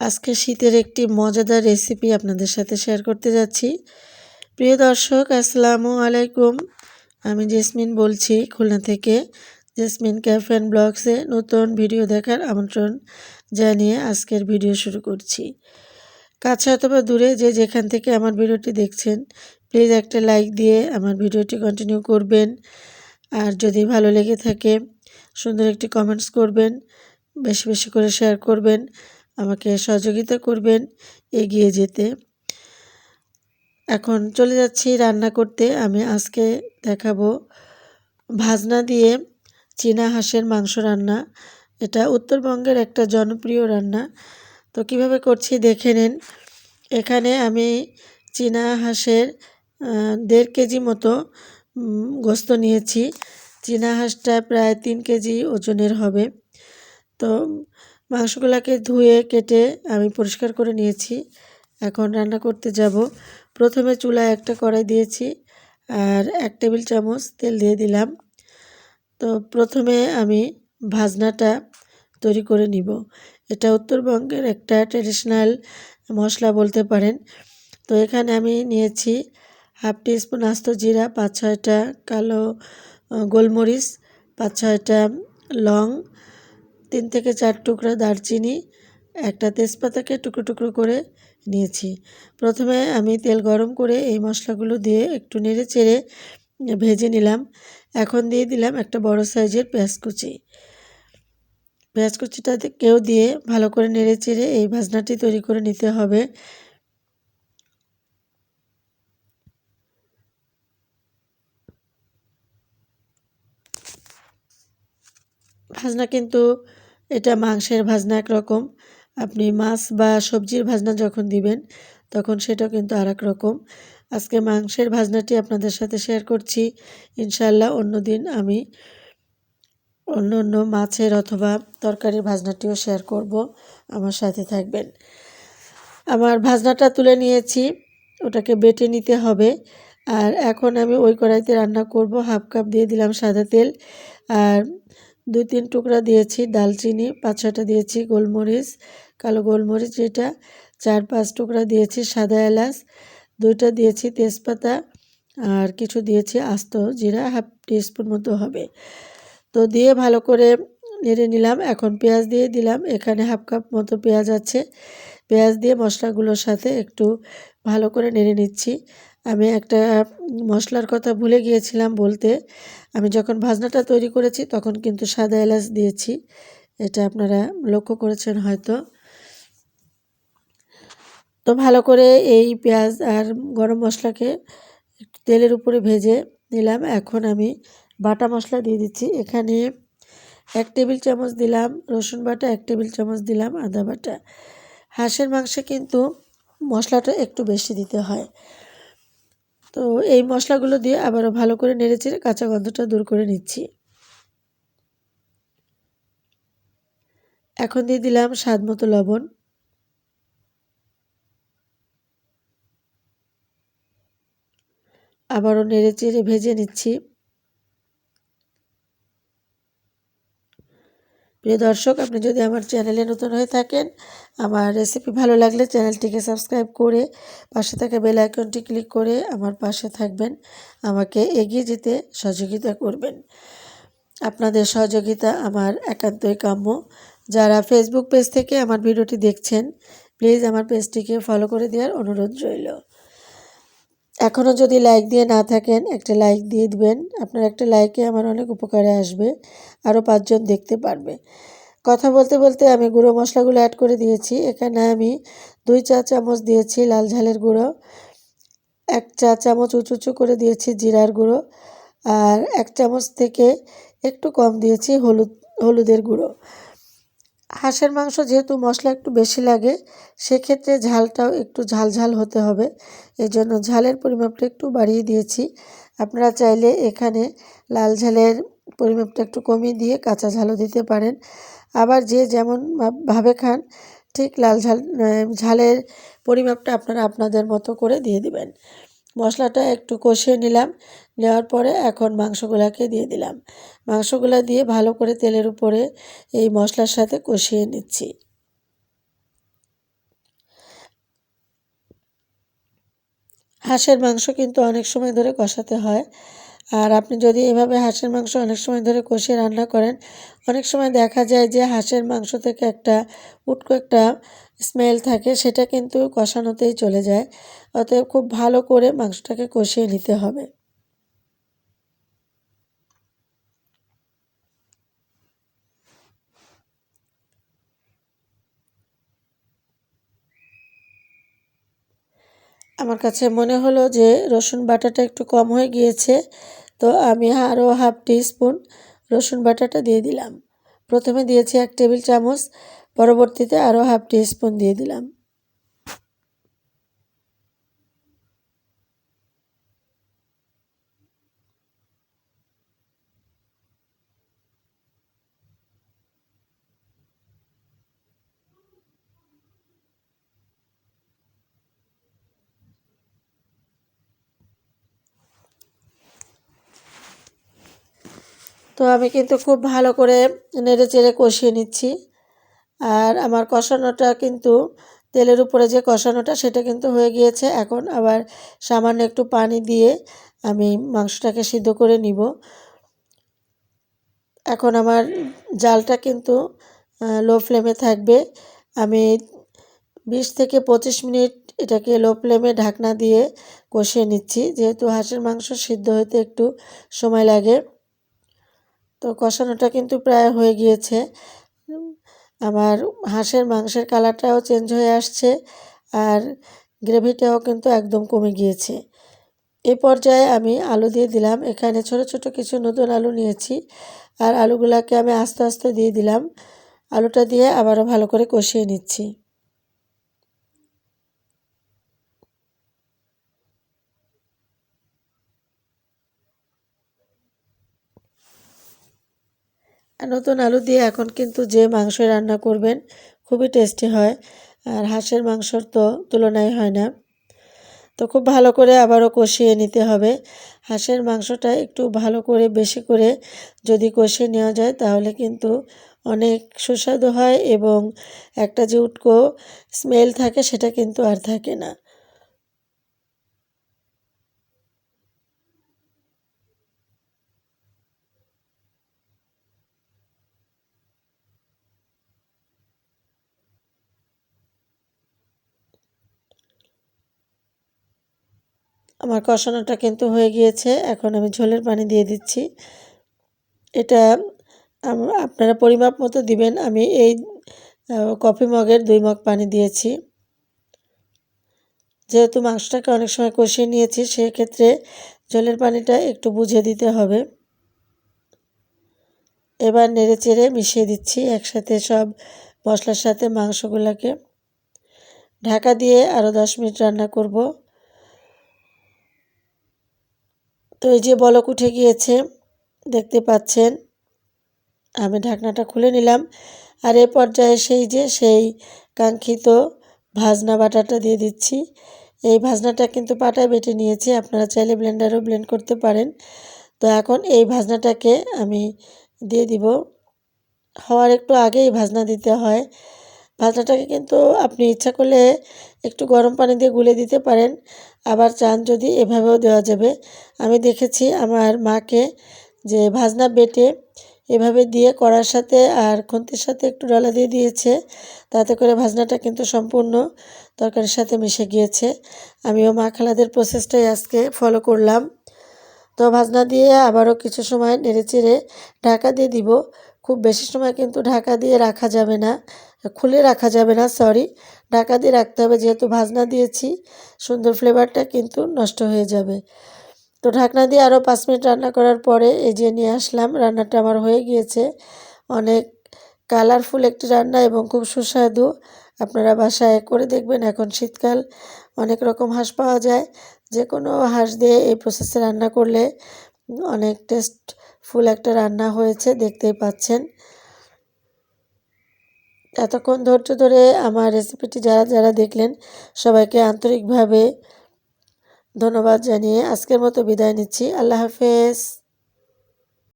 আজকে শীতের একটি মজাদার রেসিপি আপনাদের সাথে শেয়ার করতে যাচ্ছি। প্রিয় দর্শক, আসসালামু আলাইকুম। আমি জেসমিন বলছি খুলনা থেকে। জেসমিন ক্যাফে অ্যান্ড ব্লগসে নতুন ভিডিও দেখার আমন্ত্রণ জানিয়ে আজকের ভিডিও শুরু করছি। কাছে অথবা দূরে যে যেখান থেকে আমার ভিডিওটি দেখছেন প্লিজ একটা লাইক দিয়ে আমার ভিডিওটি কন্টিনিউ করবেন। আর যদি ভালো লেগে থাকে, সুন্দর একটি কমেন্টস করবেন, বেশি বেশি করে শেয়ার করবেন। আমাকে সহযোগিতা করবেন, এগিয়ে যেতে। এখন চলে যাচ্ছি রান্না করতে। আমি আজকে দেখাবো ভাজনা দিয়ে চীনা হাঁসের মাংস রান্না। এটা উত্তরবঙ্গের একটা জনপ্রিয় রান্না। তো কীভাবে করছি দেখে নিন। এখানে আমি চীনা হাঁসের দেড় কেজি মতো গোস্ত নিয়েছি। চীনা হাঁসটা প্রায় তিন কেজি ওজনের হবে। তো মাংসগুলোকে ধুয়ে, কেটে আমি পরিষ্কার করে নিয়েছি। এখন রান্না করতে যাব। প্রথমে চুলায় একটা কড়াই দিয়েছি আর এক টেবিল চামচ তেল দিয়ে দিলাম। তো প্রথমে আমি ভাজনাটা তৈরি করে নিব। এটা উত্তরবঙ্গের একটা ট্রেডিশনাল মশলা বলতে পারেন। তো এখানে আমি নিয়েছি হাফ টিস্পুন আস্ত জিরা, পাঁচ ছয়টা কালো গোলমরিচ, পাঁচ ছয়টা লং তিন থেকে চার টুকরা দারচিনি, একটা তেজপাতাকে টুকরো টুকরো করে নিয়েছি। প্রথমে আমি তেল গরম করে এই মশলাগুলো দিয়ে একটু নেড়ে চেড়ে ভেজে নিলাম। এখন দিয়ে দিলাম একটা বড় সাইজের পেঁয়াজ কুচি। পেঁয়াজ কুচিটা কেউ দিয়ে ভালো করে নেড়ে চেড়ে এই ভাজনাটি তৈরি করে নিতে হবে। ভাজনা কিন্তু এটা মাংসের ভাজনা একরকম। আপনি মাছ বা সবজির ভাজনা যখন দিবেন, তখন সেটা কিন্তু আর রকম। আজকে মাংসের ভাজনাটি আপনাদের সাথে শেয়ার করছি। ইনশাল্লাহ অন্য দিন আমি অন্য অন্য মাছের অথবা তরকারির ভাজনাটিও শেয়ার করব। আমার সাথে থাকবেন। আমার ভাজনাটা তুলে নিয়েছি। ওটাকে বেটে নিতে হবে। আর এখন আমি ওই কড়াইতে রান্না করব। হাফ কাপ দিয়ে দিলাম সাদা তেল। আর দুই তিন টুকরা দিয়েছি দালচিনি পাঁচ ছটা দিয়েছি গোলমরিচ, কালো গোলমরিচ যেটা চার পাঁচ টুকরা দিয়েছি সাদা এলাচ, দুইটা দিয়েছি তেজপাতা, আর কিছু দিয়েছি আস্ত জিরা, হাফ টিস্পুন মতো হবে। তো দিয়ে ভালো করে নেড়ে নিলাম, এখন পেঁয়াজ দিয়ে দিলাম, এখানে হাফ কাপ মতো পেঁয়াজ আছে। পেঁয়াজ দিয়ে মশলাগুলোর সাথে একটু ভালো করে নেড়ে নিচ্ছি। আমি একটা মশলার কথা ভুলে গিয়েছিলাম বলতে। আমি যখন ভাজনাটা তৈরি করেছি তখন কিন্তু সাদা এলাচ দিয়েছি। এটা আপনারা লক্ষ্য করেছেন হয়তো। তো ভালো করে এই পেঁয়াজ আর গরম মশলাকে তেলের উপরে ভেজে নিলাম। এখন আমি বাটা মশলা দিয়ে দিচ্ছি। এখানে এক টেবিল চামচ দিলাম রসুন বাটা, এক টেবিল চামচ দিলাম আদা বাটা। হাঁসের মাংসে কিন্তু মশলাটা একটু বেশি দিতে হয়। তো এই মশলাগুলো দিয়ে আবারও ভালো করে নেড়েচেড়ে কাঁচা গন্ধটা দূর করে নিচ্ছি। এখন দিয়ে দিলাম স্বাদ মতো লবণ। আবারও নেড়েচেড়ে ভেজে নিচ্ছি। প্রিয় দর্শক, আপনি যদি আমার চ্যানেলে নতুন হয়ে থাকেন, আমার রেসিপি ভালো লাগলে চ্যানেলটিকে সাবস্ক্রাইব করে পাশে থাকা বেল আইকনটি ক্লিক করে আমার পাশে থাকবেন। আমাকে এগিয়ে যেতে সহযোগিতা করবেন। আপনাদের সহযোগিতা আমার একান্তই কাম্য। যারা ফেসবুক পেজ থেকে আমার ভিডিওটি দেখছেন প্লিজ আমার পেজটিকে ফলো করে দেওয়ার অনুরোধ রইল। এখনও যদি লাইক দিয়ে না থাকেন, একটা লাইক দিয়ে দিবেন। আপনার একটা লাইকে আমার অনেক উপকারে আসবে, আরও পাঁচজন দেখতে পারবে। কথা বলতে বলতে আমি গুঁড়ো মশলাগুলো অ্যাড করে দিয়েছি। এখানে আমি দুই চা চামচ দিয়েছি লাল ঝালের গুঁড়ো, এক চা চামচ উঁচু উঁচু করে দিয়েছি জিরার গুঁড়ো, আর এক চামচ থেকে একটু কম দিয়েছি হলুদ, হলুদের গুঁড়ো। হাঁসের মাংস যেহেতু মশলা একটু বেশি লাগে, সেক্ষেত্রে ঝালটাও একটু ঝাল ঝাল হতে হবে। এই জন্য ঝালের পরিমাপটা একটু বাড়িয়ে দিয়েছি। আপনারা চাইলে এখানে লাল ঝালের পরিমাপটা একটু কমিয়ে দিয়ে কাঁচা ঝালও দিতে পারেন। আবার যে যেমন ভাবে খান, ঠিক লাল ঝাল ঝালের পরিমাপটা আপনারা আপনাদের মতো করে দিয়ে দিবেন। মশলাটা একটু কষিয়ে নিলাম। নেওয়ার পরে এখন মাংসগুলাকে দিয়ে দিলাম। মাংসগুলা দিয়ে ভালো করে তেলের উপরে এই মশলার সাথে কষিয়ে নিচ্ছি। হাঁসের মাংস কিন্তু অনেক সময় ধরে কষাতে হয়। আর আপনি যদি এভাবে হাঁসের মাংস অনেক সময় ধরে কষিয়ে রান্না করেন, অনেক সময় দেখা যায় যে হাঁসের মাংস থেকে একটা উটকো একটা স্মেল থাকে সেটা কিন্তু কষানোতেই চলে যায়। অতএব খুব ভালো করে মাংসটাকে কষিয়ে নিতে হবে। আমার কাছে মনে হলো যে রসুন বাটাটা একটু কম হয়ে গিয়েছে, তো আমি আরও হাফ টি স্পুন রসুন বাটাটা দিয়ে দিলাম। প্রথমে দিয়েছি এক টেবিল চামচ পরবর্তীতে আরও হাফ টি স্পুন দিয়ে দিলাম। তো আমি কিন্তু খুব ভালো করে নেড়ে চেড়ে কষিয়ে নিচ্ছি। আর আমার কষানোটা কিন্তু তেলের উপরে যে কষানোটা সেটা কিন্তু হয়ে গিয়েছে। এখন আবার সামান্য একটু পানি দিয়ে আমি মাংসটাকে সিদ্ধ করে নিব। এখন আমার জালটা কিন্তু লো ফ্লেমে থাকবে। আমি বিশ থেকে পঁচিশ মিনিট এটাকে লো ফ্লেমে ঢাকনা দিয়ে কষিয়ে নিচ্ছি। যেহেতু হাঁসের মাংস সিদ্ধ হতে একটু সময় লাগে। তো কষানোটা কিন্তু প্রায় হয়ে গিয়েছে। আমার হাঁসের মাংসের কালারটাও চেঞ্জ হয়ে আসছে আর গ্রেভিটাও কিন্তু একদম কমে গিয়েছে। এই পর্যায়ে আমি আলু দিয়ে দিলাম। এখানে ছোট ছোট কিছু নতুন আলু নিয়েছি আর আলুগুলাকে আমি আস্তে আস্তে দিয়ে দিলাম। আলুটা দিয়ে আবারও ভালো করে কষিয়ে নিচ্ছি। নতুন আলু দিয়ে এখন কিন্তু যে মাংস রান্না করবেন, খুবই টেস্টি হয়। আর হাঁসের মাংসর তো তুলনায় হয় না। তো খুব ভালো করে আবারও কষিয়ে নিতে হবে। হাঁসের মাংসটা একটু ভালো করে, বেশি করে যদি কষিয়ে নেওয়া যায়, তাহলে কিন্তু অনেক সুস্বাদু হয় এবং একটা যে উটকো স্মেল থাকে, সেটা কিন্তু আর থাকে না। আমার কষানোটা কিন্তু হয়ে গিয়েছে। এখন আমি ঝোলের পানি দিয়ে দিচ্ছি। এটা আপনারা পরিমাপ মতো দিবেন। আমি এই কফি মগের দুই মগ পানি দিয়েছি। যেহেতু মাংসটাকে অনেক সময় কষিয়ে নিয়েছি, সেক্ষেত্রে ঝোলের পানিটা একটু বুঝে দিতে হবে। এবার নেড়ে চেড়ে মিশিয়ে দিচ্ছি একসাথে সব মশলার সাথে মাংসগুলোকে। ঢাকা দিয়ে আরও দশ মিনিট রান্না করব। তো এই যে বলক উঠে গিয়েছে, দেখতে পাচ্ছেন। আমি ঢাকনাটা খুলে নিলাম আর এ পর্যায়ে সেই যে সেই কাঙ্ক্ষিত ভাজনা বাটাটা দিয়ে দিচ্ছি। এই ভাজনাটা কিন্তু পাটায় বেটে নিয়েছি, আপনারা চাইলে ব্লেন্ডারও ব্লেন্ড করতে পারেন। তো এখন এই ভাজনাটাকে আমি দিয়ে দিব। হওয়ার একটু আগেই ভাজনা দিতে হয়। ভাজনাটাকে কিন্তু আপনি ইচ্ছা করলে একটু গরম পানি দিয়ে গুলে দিতে পারেন। আবার চান যদি এভাবেও দেওয়া যাবে। আমি দেখেছি আমার মাকে যে ভাজনা বেটে এভাবে দিয়ে কড়ার সাথে আর খুন্তির সাথে একটু ডলা দিয়ে দিয়েছে। তাতে করে ভাজনাটা কিন্তু সম্পূর্ণ তরকারির সাথে মিশে গিয়েছে। আমিও মা খালাদের প্রসেসটাই আজকে ফলো করলাম। তো ভাজনা দিয়ে আবারও কিছু সময় নেড়ে চেড়ে ঢাকা দিয়ে দিব। খুব বেশি সময় কিন্তু ঢাকা দিয়ে রাখা যাবে না। খুলে রাখা যাবে না সরি ঢাকা দিয়ে রাখতে হবে, যেহেতু ভাজনা দিয়েছি, সুন্দর ফ্লেভারটা কিন্তু নষ্ট হয়ে যাবে। তো ঢাকনা দিয়ে আরও পাঁচ মিনিট রান্না করার পরে এই যে নিয়ে আসলাম, রান্নাটা আমার হয়ে গিয়েছে। অনেক কালারফুল একটি রান্না এবং খুব সুস্বাদু। আপনারা বাসায় করে দেখবেন, এখন শীতকাল, অনেক রকম হাঁস পাওয়া যায়। যে কোনো হাঁস দিয়ে এই প্রসেসে রান্না করলে অনেক টেস্টফুল একটা রান্না হয়েছে, দেখতেই পাচ্ছেন। এতক্ষণ ধৈর্য ধরে আমার রেসিপিটি যারা যারা দেখলেন, সবাইকে আন্তরিকভাবে ধন্যবাদ জানিয়ে আজকের মতো বিদায় নিচ্ছি। আল্লাহ হাফেজ।